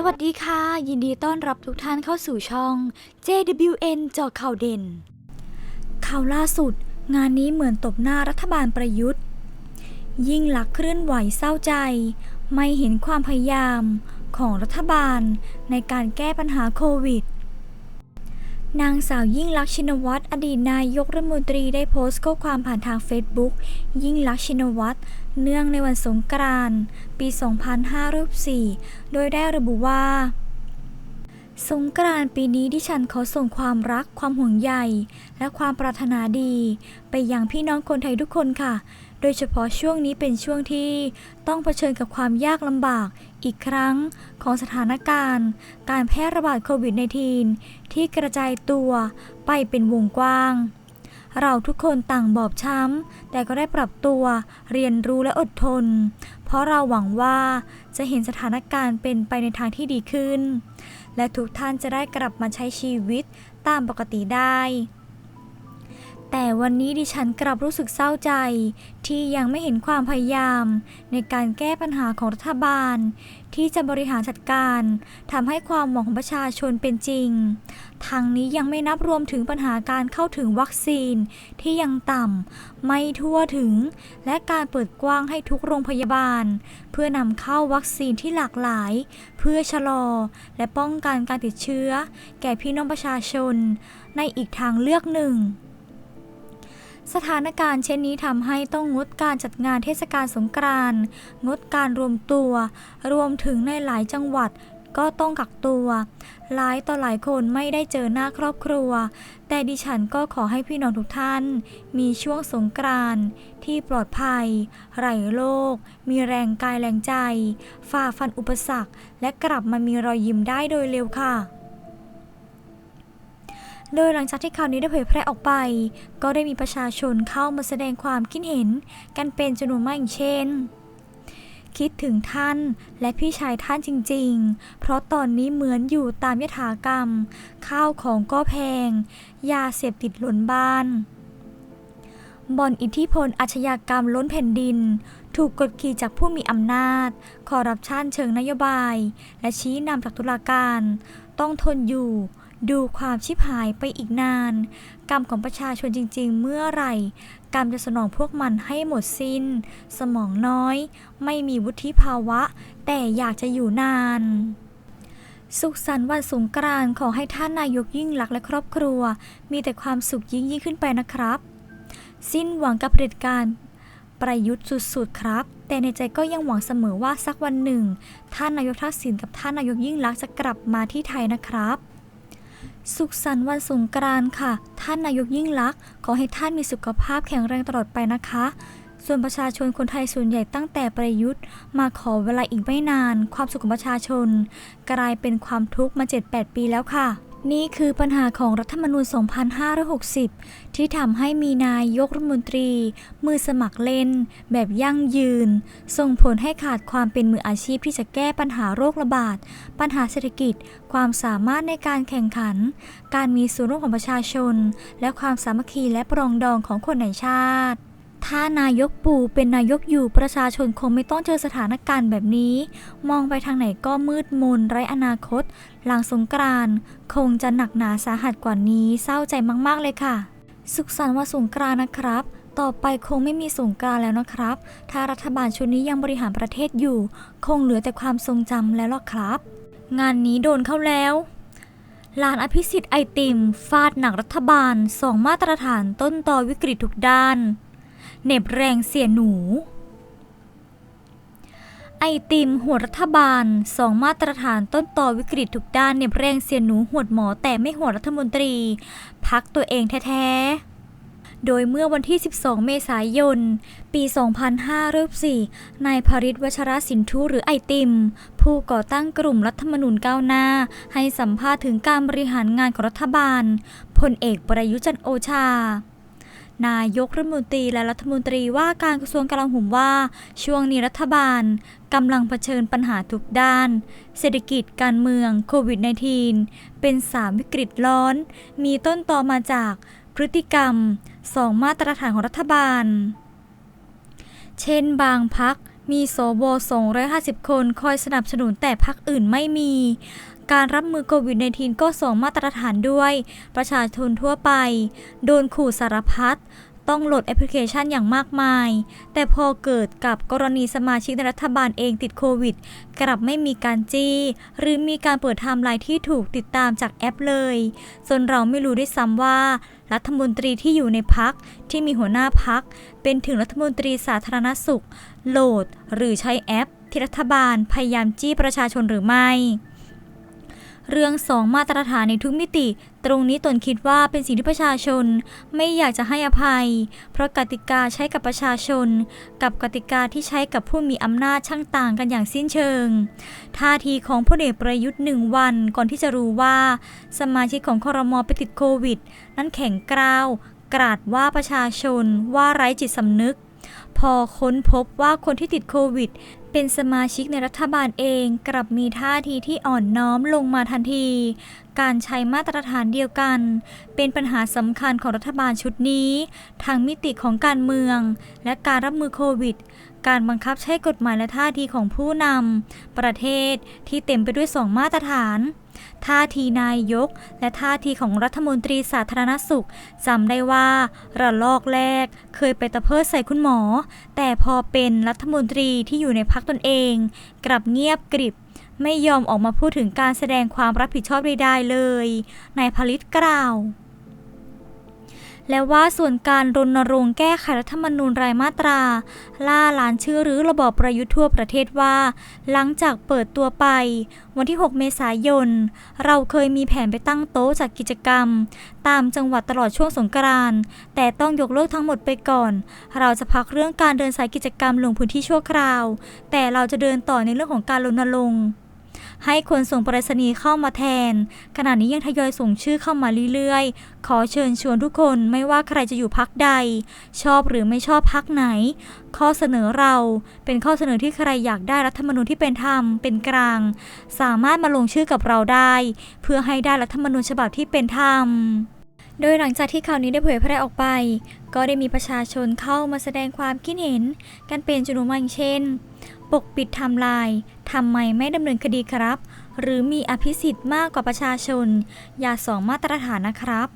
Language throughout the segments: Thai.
สวัสดีค่ะ ยินดีต้อนรับทุกท่านเข้าสู่ช่อง JWN จาะข่าวเด่น ข่าวล่าสุด งานนี้เหมือนตบหน้ารัฐบาลประยุทธ์ ยิ่งหลักษณ์เคลื่อนไหวเศร้าใจ ไม่เห็นความพยายามของรัฐบาลในการแก้ปัญหาโควิด นางสาวยิ่งลักษณ์ชินวัตรอดีตนายกรัฐมนตรีได้โพสต์ข้อความผ่านทางเฟซบุ๊กยิ่งลักษณ์ชินวัตร เนื่องในวันสงกรานต์ปี 2564โดยได้ระบุว่า สงกรานต์ปีนี้ดิฉันขอส่งความรักความห่วงใย และความปรารถนาดี ไปยังพี่น้องคนไทยทุกคนค่ะ โดยเฉพาะช่วงนี้เป็นช่วงที่ต้องเผชิญกับความยากลำบากอีกครั้งของสถานการณ์ การแพร่ระบาดโควิด -19 ที่กระจายตัวไปเป็นวงกว้าง เราทุกคนต่างบอบช้ำ แต่ก็ได้ปรับตัวเรียนรู้และอดทน เพราะเราหวังว่าจะเห็นสถานการณ์เป็นไปในทางที่ดีขึ้น และทุกท่านจะได้กลับมาใช้ชีวิตตามปกติได้ แต่วันนี้ดิฉันกลับรู้สึกเศร้าใจ ที่ยังไม่เห็นความพยายาม ในการแก้ปัญหาของรัฐบาล ที่จะบริหารจัดการทำให้ความหวังของประชาชนเป็นจริง ทางนี้ยังไม่นับรวมถึงปัญหาการเข้าถึงวัคซีน ที่ยังต่ำไม่ทั่วถึง และการเปิดกว้างให้ทุกโรงพยาบาล เพื่อนำเข้าวัคซีนที่หลากหลาย เพื่อชะลอ และป้องกันการติดเชื้อ แก่พี่น้องประชาชน ในอีกทางเลือกหนึ่ง สถานการณ์เช่นนี้ทำให้ต้องงดการจัดงานเทศกาลสงกรานต์งดการรวมตัว รวมถึงในหลายจังหวัดก็ต้องกักตัวหลายต่อหลายคนไม่ได้เจอหน้าครอบครัว แต่ดิฉันก็ขอให้พี่น้องทุกท่าน มีช่วงสงกรานต์ที่ปลอดภัย ไร้โรคมีแรงกายแรงใจ ฝ่าฟันอุปสรรค และกลับมามีรอยยิ้มได้โดยเร็วค่ะ โดยหลังจากที่ข่าวนี้ได้เผยแพร่ออกไป ก็ได้มีประชาชนเข้ามาแสดงความคิดเห็น กันเป็นจำนวนมากอย่างเช่น คิดถึงท่านและพี่ชายท่านจริง ๆ เพราะตอนนี้เหมือนอยู่ตามยถากรรม ข้าวของก็แพง ยาเสพติดล้นบ้านบ่อนอิทธิพลอาชญากรรมล้นแผ่นดิน ถูกกดขี่จากผู้มีอำนาจ คอร์รัปชันเชิงนโยบาย และชี้นำจากตุลาการ ต้องทนอยู่ ดูความชิบหายไปอีกนาน กรรมของประชาชนจริง ๆ เมื่อไหร่ กรรมจะสนองพวกมันให้หมดสิ้น สมองน้อย ไม่มีวุฒิภาวะ แต่อยากจะอยู่นาน สุขสันต์วันสงกรานต์ขอให้ท่านนายกยิ่งลักและครอบครัว มีแต่ความสุขยิ่งยิ่งขึ้นไปนะครับ สิ้นหวังกับเผด็จการประยุทธ์สุดๆครับ แต่ในใจก็ยังหวังเสมอว่าสักวันหนึ่ง ท่านนายกทักษิณกับท่านนายกยิ่งลักษณ์จะกลับมาที่ไทยนะครับ สุขสันต์วันสงกรานต์ค่ะ ท่านนายกยิ่งลักษณ์ขอให้ท่านมีสุขภาพแข็งแรงตลอดไปนะคะ ส่วนประชาชนคนไทยส่วนใหญ่ตั้งแต่ประยุทธ์ มาขอเวลาอีกไม่นาน ความสุขของประชาชน กลายเป็นความทุกข์มา 7-8 ปีแล้วค่ะ นี่คือปัญหาของรัฐธรรมนูญ 2560 ที่ทำให้มีนายกรัฐมนตรี มือสมัครเล่น แบบยั่งยืน ส่งผลให้ขาดความเป็นมืออาชีพที่จะแก้ปัญหาโรคระบาด ปัญหาเศรษฐกิจ ความสามารถในการแข่งขัน การมีส่วนร่วมของประชาชน และความสามัคคีและปรองดองของคนในชาติ ถ้านายกปู่เป็นนายกอยู่ประชาชนคงไม่ต้องเจอสถานการณ์แบบนี้ มองไปทางไหนก็มืดมนไร้อนาคต หลังสงกรานต์คงจะหนักหนาสาหัสกว่านี้เศร้าใจมากๆเลยค่ะ สุขสันต์วันสงกรานต์นะครับต่อไปคงไม่มีสงกรานต์แล้วนะครับ ถ้ารัฐบาลชุดนี้ยังบริหารประเทศอยู่ คงเหลือแต่ความทรงจำแล้วล่ะครับ งานนี้โดนเข้าแล้วลานอภิสิทธิ์ไอติม ฟาดหนักรัฐบาลสองมาตรฐานต้นต่อวิกฤตทุกด้าน เน็บแรงเสียหนู ไอติมหัวรัฐบาลสองมาตรฐานต้นต่อวิกฤตทุกด้านเน็บแรงเสียหนูหวดหมอแต่ไม่หัวรัฐมนตรี พักตัวเองแท้ๆ โดยเมื่อวันที่ 12 เมษายน ปี 2504นายภริศวัชรสินทุหรือไอติม ผู้ก่อตั้งกลุ่มรัฐธรรมนูญก้าวหน้า ให้สัมภาษณ์ถึงการบริหารงานของรัฐบาลพลเอกประยุจันโอชา นายกรัฐมนตรีและรัฐมนตรีว่าการกระทรวงกลาโหมว่า ช่วงนี้รัฐบาลกำลังเผชิญปัญหาทุกด้าน เศรษฐกิจการเมืองโควิด -19 เป็นสามวิกฤตร้อน มีต้นตอมาจากพฤติกรรมสองมาตรฐานของรัฐบาล เช่นบางพัก มีสว250 คนคอยสนับสนุนแต่พักอื่นไม่มี การรับมือโควิด -19 ก็สองมาตรฐานด้วย ประชาชนทั่วไป โดนขู่สารพัด ต้องโหลดแอปพลิเคชันอย่างมากมาย แต่พอเกิดกับกรณีสมาชิกในรัฐบาลเองติดโควิด กลับไม่มีการจี้ หรือมีการเปิดไทม์ไลน์ที่ถูกติดตามจากแอปเลยจนเราไม่รู้ด้วยซ้ำว่า รัฐมนตรีที่อยู่ในพักที่มีหัวหน้าพัก เป็นถึงรัฐมนตรีสาธารณสุข โหลด หรือใช้แอป ที่รัฐบาลพยายามจี้ประชาชนหรือไม่ เรื่องสองมาตรฐานในทุกมิติ ตรงนี้ตนคิดว่าเป็นสิ่งที่ประชาชน ไม่อยากจะให้อภัย เพราะกติกาใช้กับประชาชน กับกติกาที่ใช้กับผู้มีอำนาจช่างต่างกันอย่างสิ้นเชิง ท่าทีของพลเอกประยุทธ์หนึ่งวันก่อนที่จะรู้ว่า สมาชิกของคอรมอไปติดโควิด นั้นแข็งกร้าวกราดว่าประชาชนว่าไร้จิตสำนึก พอค้นพบว่าคนที่ติดโควิด เป็นสมาชิกในรัฐบาลเองกลับมีท่าทีที่อ่อนน้อมลงมาทันที การใช้มาตรฐานเดียวกัน เป็นปัญหาสำคัญของรัฐบาลชุดนี้ ทางมิติของการเมือง และการรับมือโควิด การบังคับใช้กฎหมายและท่าทีของผู้นำประเทศที่เต็มไปด้วยสองมาตรฐาน ท่าทีนายก และท่าทีของรัฐมนตรีสาธารณสุขจำได้ว่า ระลอกแรก เคยไปตะเพิดใส่คุณหมอ แต่พอเป็นรัฐมนตรีที่อยู่ในพักตนเอง กลับเงียบกริบไม่ยอมออกมาพูดถึงการแสดงความรับผิดชอบใดๆเลย นายผลิตกล่าว และว่าส่วนการรณรงค์แก้ไขรัฐธรรมนูญรายมาตรา ล่าล้านชื่อหรือระบอบประยุทธ์ทั่วประเทศว่า หลังจากเปิดตัวไป วันที่ 6 เมษายน เราเคยมีแผนไปตั้งโต๊ะจัดกิจกรรม ตามจังหวัดตลอดช่วงสงกรานต์แต่ต้องยกเลิกทั้งหมดไปก่อน เราจะพักเรื่องการเดินสายกิจกรรมลงพื้นที่ชั่วคราว แต่เราจะเดินต่อในเรื่องของการรณรงค์ ให้คนส่งไปรษณีย์เข้ามาแทน ขณะนี้ยังทยอยส่งชื่อเข้ามาเรื่อยๆ ขอเชิญชวนทุกคนไม่ว่าใครจะอยู่พักใด ชอบหรือไม่ชอบพักไหน ข้อเสนอเราเป็นข้อเสนอที่ใครอยากได้รัฐธรรมนูญที่เป็นธรรมเป็นกลาง สามารถมาลงชื่อกับเราได้ เพื่อให้ได้รัฐธรรมนูญฉบับที่เป็นธรรมโดยหลังจากที่ข่าวนี้ได้เผยแพร่ออกไป ก็ได้มีประชาชนเข้ามาแสดงความคิดเห็น กันเป็นจำนวนมากเช่น ปกปิดทำลายทำไมไม่ดำเนินคดีครับ หรือมีอภิสิทธิ์มากกว่าประชาชน อย่าสองมาตรฐานนะครับ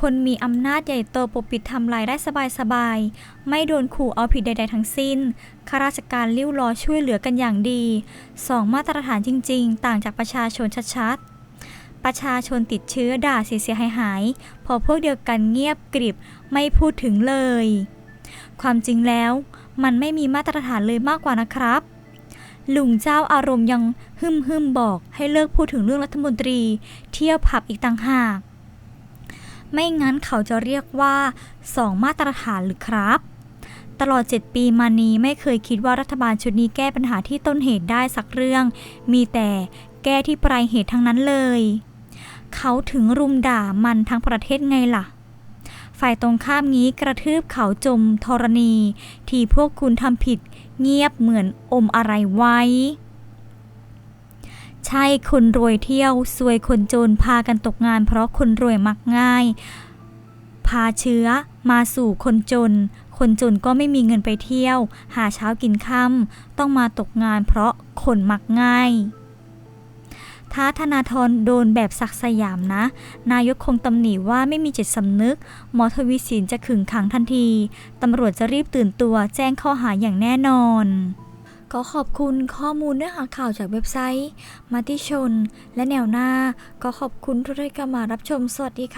คนมีอำนาจใหญ่โตปกปิดทำลายได้สบายๆ ไม่โดนขู่เอาผิดใด ๆ ทั้งสิ้น ข้าราชการลิ้วล้อช่วยเหลือกันอย่างดีสองมาตรฐานจริง ๆ ต่างจากประชาชนชัดๆ ประชาชนติดเชื้อด่าเสียหายหายๆพอพวกเดียวกันเงียบกริบไม่พูดถึงเลย ความจริงแล้ว มันไม่มีมาตรฐานเลยมากกว่านะครับ ลุงเจ้าอารมณ์ยังฮึมฮึมบอกให้เลิกพูดถึงเรื่องรัฐมนตรี เที่ยวผับอีกต่างหาก ไม่งั้นเขาจะเรียกว่าสองมาตรฐานหรือครับ ตลอด 7 ปีมานี้ไม่เคยคิดว่ารัฐบาลชุดนี้แก้ปัญหาที่ต้นเหตุได้สักเรื่อง มีแต่แก้ที่ปลายเหตุทั้งนั้นเลย เขาถึงรุมด่ามันทั้งประเทศไงล่ะ ฝ่ายตรงข้ามงี้กระทืบเขาจมธรณี ที่พวกคุณทำผิดเงียบเหมือนอมอะไรไว้ ใช่คนรวยเที่ยวซวยคนจนพากันตกงาน เพราะคนรวยมักง่าย พาเชื้อมาสู่คนจน คนจนก็ไม่มีเงินไปเที่ยว หาเช้ากินค่ำต้องมาตกงานเพราะคนมักง่าย ถ้าธนาธรโดนแบบศักดิ์สยามนะ นายกคงตำหนิว่าไม่มีจิตสำนึก หมอทวีสินจะขึงขังทันทีตำรวจจะรีบตื่นตัวแจ้งข้อหาอย่างแน่นอนก็ขอบคุณข้อมูลเนื้อหาข่าวจากเว็บไซต์ มาติชน และแนวหน้าก็ขอบคุณทุกท่านที่มารับชม สวัสดีค่ะ